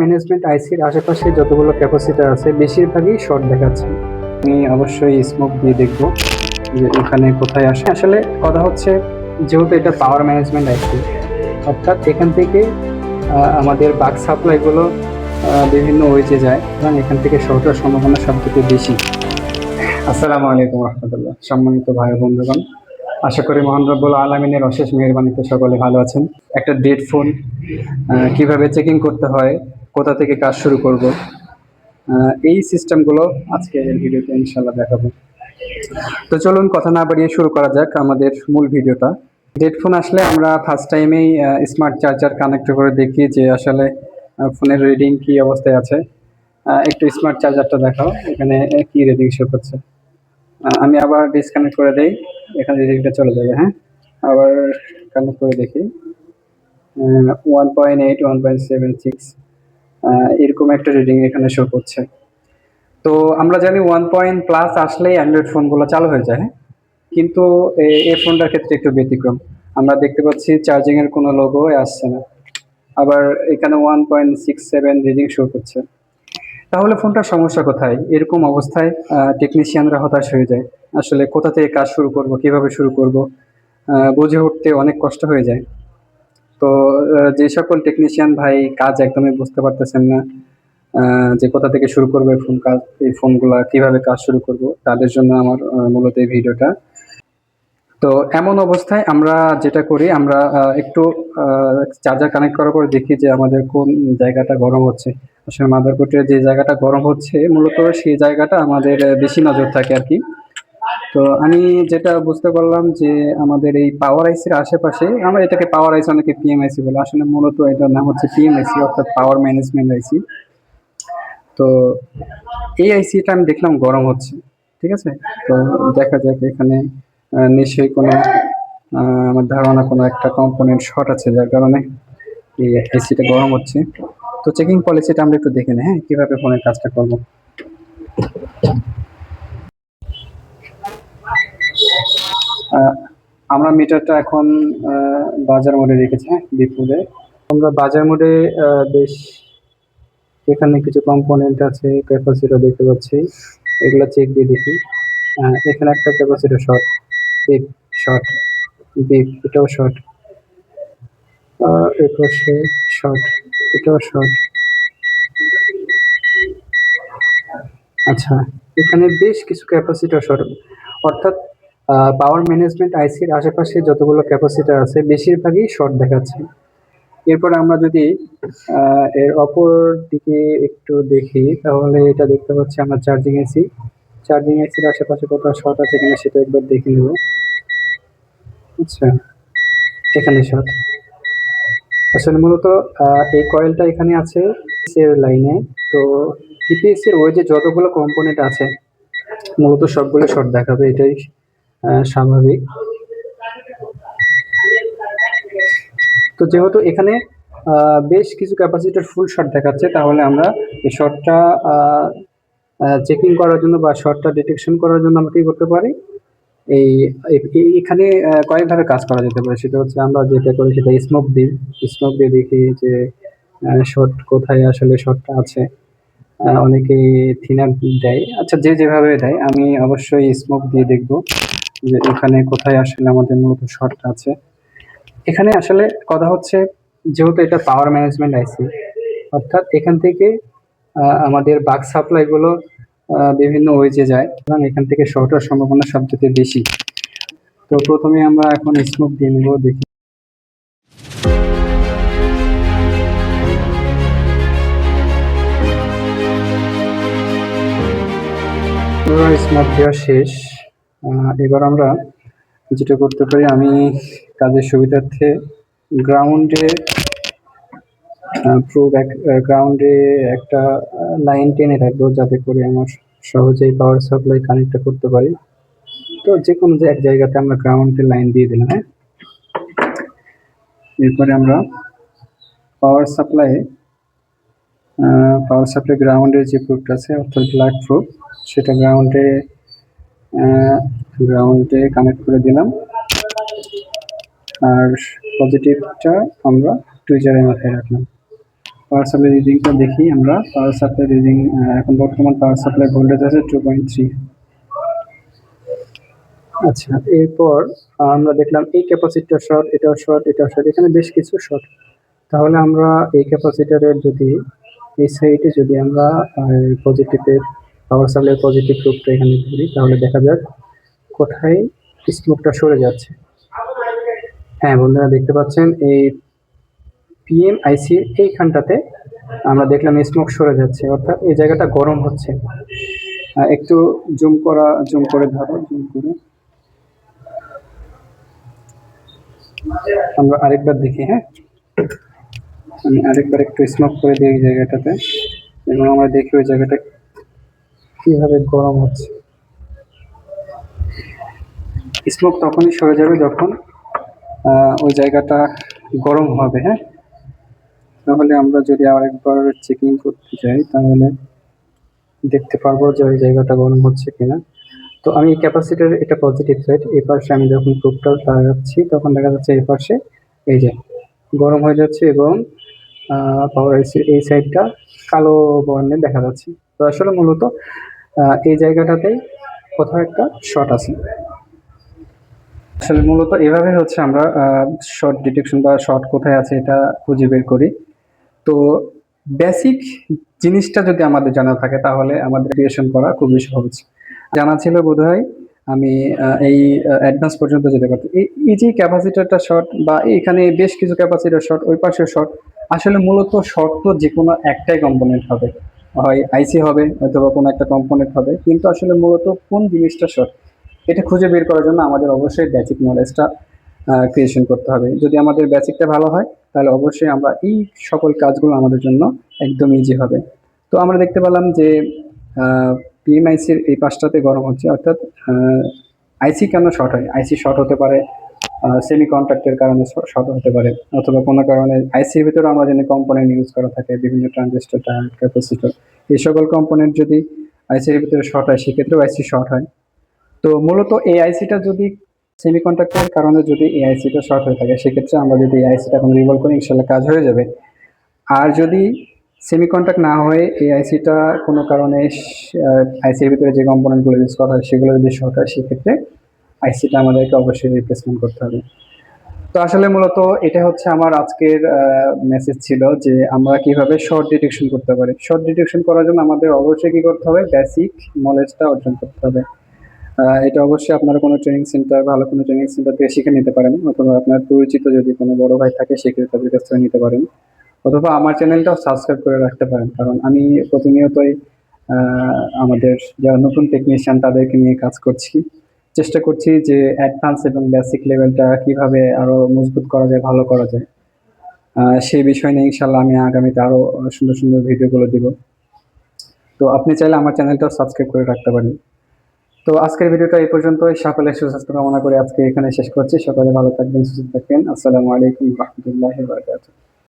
Management আইসির আশেপাশে যতগুলো ক্যাপাসিটার আছে, বেশিরভাগই শর্ট দেখাচ্ছে। আমি অবশ্যই স্মোক দিয়ে দেখব যে এখানে কোথায় আসে। আসলে কথা হচ্ছে, যেহেতু এটা পাওয়ার ম্যানেজমেন্ট আইসি অর্থাৎ এখান থেকে আমাদের বাক সাপ্লাইগুলো বিভিন্ন ওয়েজে যায় এবং এখান থেকে শর্টের সম্ভাবনা সবথেকে বেশি। আসসালামু আলাইকুম রহমতুল্লাহ। সম্মানিত ভাই বন্ধুগণ, আশা করি মহান রব্বুল আলমিনের অশেষ মেহরবানিতে সকলে ভালো আছেন। একটা ডেড ফোন কীভাবে চেকিং করতে হয় কোথা থেকে কাজ শুরু করব এই সিস্টেমগুলো আজকে ভিডিওতে ইনশাল্লাহ দেখাবো। তো চলুন কথা না বাড়িয়ে শুরু করা যাক আমাদের মূল ভিডিওটা। ডেড ফোন আসলে আমরা ফার্স্ট টাইমেই স্মার্ট চার্জার কানেক্ট করে দেখি যে আসলে ফোনের রিডিং কি অবস্থায় আছে। একটু স্মার্ট চার্জারটা দেখাও, এখানে কি রিডিং শো করছে। আমি আবার ডিসকানেক্ট করে দেই, এখানে রিডিংটা চলে যাবে হ্যাঁ? আবার কানেক্ট করে দেখি। One point eight one point seven six এরকম একটা রিডিং এখানে শো করছে। তো আমরা জানি ওয়ান পয়েন্ট প্লাস আসলেই অ্যান্ড্রয়েড ফোনগুলো চালু হয়ে যায় হ্যাঁ? কিন্তু এই ফোনটার ক্ষেত্রে একটু ব্যতিক্রম। আমরা দেখতে পাচ্ছি চার্জিং এর কোনো লোগো আসছে না। আবার এখানে one point six seven reading show করছে। তাহলে ফোনটার সমস্যা কোথায়? এরকম অবস্থায় টেকনিশিয়ানরা হতাশ হয়ে যায়। আসলে কোথা থেকে কাজ শুরু করব, কীভাবে শুরু করব? বুঝে উঠতে অনেক কষ্ট হয়ে যায়। তো যে সকল টেকনিশিয়ান ভাই কাজ একদমই বুঝতে পারতেছেন না যে কোথা থেকে শুরু করব ফোন কাজ, এই ফোনগুলা কীভাবে কাজ শুরু করব, তাদের জন্য আমার মূলত এই ভিডিওটা। তো, এমন অবস্থায় আমরা যেটা করি, আমরা একটু চার্জার কানেক্ট করার পর দেখি যে আমাদের কোন জায়গাটা গরম হচ্ছে। আসলে মাদারবোর্ডের যে জায়গাটা গরম হচ্ছে, মূলত সেই জায়গাটা আমাদের বেশি নজর থাকে আর কি। তো আমি যেটা বুঝতে পারলাম যে আমাদের এই পাওয়ার আইসির আশেপাশে আমরা এটাকে পাওয়ার আইসি অনেকে পিএমআইসি বলে। আসলে মূলত এটার নাম হচ্ছে পিএমআইসি অর্থাৎ পাওয়ার ম্যানেজমেন্ট আইসি তো এই আইসিটা আমি দেখলাম গরম হচ্ছে, ঠিক আছে? তো দেখা যাক এখানে নিশ্চয়ই কোনো আমার ধারণা কোনো একটা কম্পোনেন্ট শর্ট আছে, যার কারণে এই আইসিটা গরম হচ্ছে। তো চেকিং পলিসিটা আমরা একটু দেখে নিই হ্যাঁ? কীভাবে ফোনের কাজটা করব? আমরা মিটারটা এখন বাজার মোডে রেখেছি হ্যাঁ বিপুলে। আমরা বাজার মোডে বেশ এখানে কিছু কম্পোনেন্ট আছে ক্যাপাসিটর দেখতে পাচ্ছি। এগুলো চেক দিয়ে দেখি। এখানে একটা capacitor short beep short beep এটাও শর্ট এপাশে শর্ট এটাও শর্ট আচ্ছা এখানে বেশ কিছু ক্যাপাসিটর শর্ট অর্থাৎ পাওয়ার ম্যানেজমেন্ট আইসির আশেপাশে যতগুলো ক্যাপাসিটর আছে, বেশিরভাগই শর্ট দেখাচ্ছে। এরপর আমরা যদি এর অপর দিকে একটু দেখি, তাহলে এটা দেখতে পাচ্ছি আমরা চার্জিং এসি চার্জিং এসির আশেপাশে কোথাও শর্ট আছে কিনা সেটা একবার দেখে নেব। আচ্ছা এখানে শর্ট আসলে মূলত এই কয়েলটা এখানে আছে এর লাইনে তো ইপিএস এর ওই যে যতগুলো কম্পোনেন্ট আছে, মূলত সবগুলো শর্ট দেখাবে, এটাই স্বাভাবিক। তো যেহেতু এখানে বেশ কিছু ক্যাপাসিটার ফুল শর্ট দেখাচ্ছে, তাহলে আমরা এই শর্টটা চেকিং করার জন্য বা শর্টটা ডিটেকশন করার জন্য আমরা কি করতে পারি? এই এখানে কয়েকভাবে কাজ করা যেতে পারে। সেটা হচ্ছে আমরা যেটা করি, সেটা স্মোক দিই স্মোক দিয়ে দেখি যে শর্ট কোথায় আসলে শর্টটা আছে। অনেকে থিনার দেয়। আচ্ছা যে যেভাবে দেয়, আমি অবশ্যই স্মোক দিয়ে দেখব। যে এখানে কোথায় আসলে আমাদের মূলত শর্টটা আছে। এখানে আসলে কথা হচ্ছে, যেহেতু এটা পাওয়ার ম্যানেজমেন্ট আইসি অর্থাৎ এখান থেকে আমাদের বাক সাপ্লাইগুলো বিভিন্ন ওয়েজে যায় এবং এখান থেকে শর্টের সম্ভাবনা সবচেয়ে বেশি। তো প্রথমে আমরা এখন স্মোক দিয়ে নেব, দেখি। স্মোক দেওয়া শেষ। এবার আমরা যেটা করতে পারি, আমি কাজের সুবিধার্থে গ্রাউন্ডে প্রো গ্রাউন্ডে একটা লাইন টেনে রাখব যাতে করে আমার সহজেই পাওয়ার সাপ্লাই কানেক্টটা করতে পারি। তো যে কোনো যে এক জায়গাতে আমরা গ্রাউন্ডে লাইন দিয়ে দিলাম হ্যাঁ? এরপরে আমরা পাওয়ার সাপ্লাই পাওয়ার সাপ্লাই গ্রাউন্ডের যে প্রুফটা আছে, অর্থাৎ ব্ল্যাক প্রুফ সেটা গ্রাউন্ডে গ্রাউন্ডে কানেক্ট করে দিলাম। আর পজিটিভটা আমরা টুইজারের মাথায় রাখলাম। পাওয়ার সাপ্লাই রিডিংটা দেখি আমরা। পাওয়ার সাপ্লাই রিডিং এখন বর্তমান পাওয়ার সাপ্লাই ভোল্টেজ আছে টু পয়েন্ট থ্রি আচ্ছা এরপর আমরা দেখলাম এই ক্যাপাসিটার শর্ট এটাও শর্ট এটাও শর্ট এখানে বেশ কিছু শর্ট তাহলে আমরা এই ক্যাপাসিটারের যদি, এই সাইডে যদি আমরা পজিটিভের পাওয়ার সাপ্লাই পজিটিভ রূপটা এখানে ধরি, তাহলে দেখা যাক কোথায় স্মোকটা সরে যাচ্ছে। হ্যাঁ বন্ধুরা দেখতে পাচ্ছেন, এই পিএম আইসির এইখানটাতে আমরা দেখলাম স্মোক সরে যাচ্ছে, অর্থাৎ এই জায়গাটা গরম হচ্ছে। একটু জুম করা জুম করে ধরো জুম করে। আমরা আরেকবার দেখি হ্যাঁ। আমি আরেকবার একটু স্মোক করে দিই জায়গাটাতে, এবং আমরা দেখি ওই জায়গাটা কীভাবে গরম হচ্ছে? স্মোক তখনই সরে যাবে যখন ওই জায়গাটা গরম হবে হ্যাঁ? তাহলে আমরা যদি আর একবার চেকিং করতে যাই, তাহলে দেখতে পারব যে ওই জায়গাটা গরম হচ্ছে কিনা। তো আমি ক্যাপাসিটার এটা পজিটিভ সাইড এই পাশে আমি যখন প্রুফটা লাগাচ্ছি, তখন দেখা যাচ্ছে এই পাশে এই যে গরম হয়ে যাচ্ছে এবং পাওয়ার এই সাইডটা কালো বর্ণে দেখা যাচ্ছে। তো আসলে মূলত এই জায়গাটাতেই কোথাও একটা শর্ট আছে। আসলে মূলত এভাবে হচ্ছে আমরা শর্ট ডিটেকশন বা শর্ট কোথায় আছে এটা খুঁজে বের করি। তো বেসিক জিনিসটা যদি আমাদের জানা থাকে তাহলে আমাদের ক্রিয়েশন করা খুবই সহজ। জানা ছিল বোধহয় আমি এই অ্যাডভান্স পর্যন্ত যেতে পারতাম। এই যে ক্যাপাসিটারটা শর্ট বা এখানে বেশ কিছু ক্যাপাসিটার শর্ট ওই পাশে শর্ট আসলে মূলত শর্ট তো যে কোনো একটাই কম্পোনেন্ট হবে। হয় আইসি হবে, অথবা কোনো একটা কম্পোনেন্ট হবে। কিন্তু আসলে মূলত কোন জিনিসটা শর্ট এটা খুঁজে বের করার জন্য আমাদের অবশ্যই বেসিক নলেজটা ক্রিয়েশন করতে হবে। যদি আমাদের বেসিকটা ভালো হয়, তাহলে অবশ্যই আমরা এই সকল কাজগুলো আমাদের জন্য একদম ইজি হবে। তো আমরা দেখতে পেলাম যে পিএমআইসির এই পাশটাতে গরম হচ্ছে, অর্থাৎ আইসি কেন শর্ট হয়? আইসি শর্ট হতে পারে সেমি কন্ট্রাক্টের কারণে শর্ট হতে পারে, অথবা কোনো কারণে আইসির ভিতরে আমরা জানি কম্পোনেন্ট ইউজ করা থাকে, বিভিন্ন ট্রানজিস্টার ক্যাপাসিটর এই সকল কম্পোনেন্ট যদি আইসির ভিতরে শর্ট হয়, সেক্ষেত্রেও আইসি শর্ট হয়। তো মূলত এই আইসিটা যদি সেমি কন্ট্রাক্টের কারণে যদি এই আইসিটা শর্ট হয়ে থাকে, সেক্ষেত্রে আমরা যদি এই আইসিটা এখন রিভলভ করি ইনশাল্লাহ কাজ হয়ে যাবে। আর যদি সেমি কন্ট্রাক্ট না হয়ে এই আইসিটা কোনো কারণে আইসির ভিতরে যে কম্পোনেন্টগুলো ইউজ করা হয়, সেগুলো যদি শর্ট হয়, সেক্ষেত্রে আইসিটা আমাদেরকে অবশ্যই রিপ্লেসমেন্ট করতে হবে। তো আসলে মূলত এটা হচ্ছে আমার আজকের মেসেজ ছিল যে আমরা কীভাবে শর্ট ডিটেকশন করতে পারি। শর্ট ডিটেকশন করার জন্য আমাদের অবশ্যই কি করতে হবে? বেসিক নলেজটা অর্জন করতে হবে। এটা অবশ্যই আপনারা কোনো ট্রেনিং সেন্টার ভালো কোনো ট্রেনিং সেন্টার থেকে শিখে নিতে পারেন, অথবা আপনার পরিচিত যদি কোনো বড় ভাই থাকে, সেক্ষেত্রে তাদের কাছ থেকে নিতে পারেন। অথবা আমার চ্যানেলটাও সাবস্ক্রাইব করে রাখতে পারেন, কারণ আমি প্রতিনিয়তই আমাদের যারা নতুন টেকনিশিয়ান তাদেরকে নিয়ে কাজ করছি। চেষ্টা করছি যে অ্যাডভান্স এবং বেসিক লেভেলটা কীভাবে আরও মজবুত করা যায়, ভালো করা যায়। সেই বিষয় নিয়ে ইনশাল্লাহ আমি আগামীতে আরও সুন্দর সুন্দর ভিডিওগুলো দিব। তো আপনি চাইলে আমার চ্যানেলটাও সাবস্ক্রাইব করে রাখতে পারেন। তো আজকের ভিডিওটা এই পর্যন্তই। সকলে সুস্বাস্থ্য কামনা করে আজকে এখানে শেষ করছি। সকলে ভালো থাকবেন, সুস্থ থাকবেন। আসসালামু আলাইকুম রহমতুল্লাহ বারকাতুহ।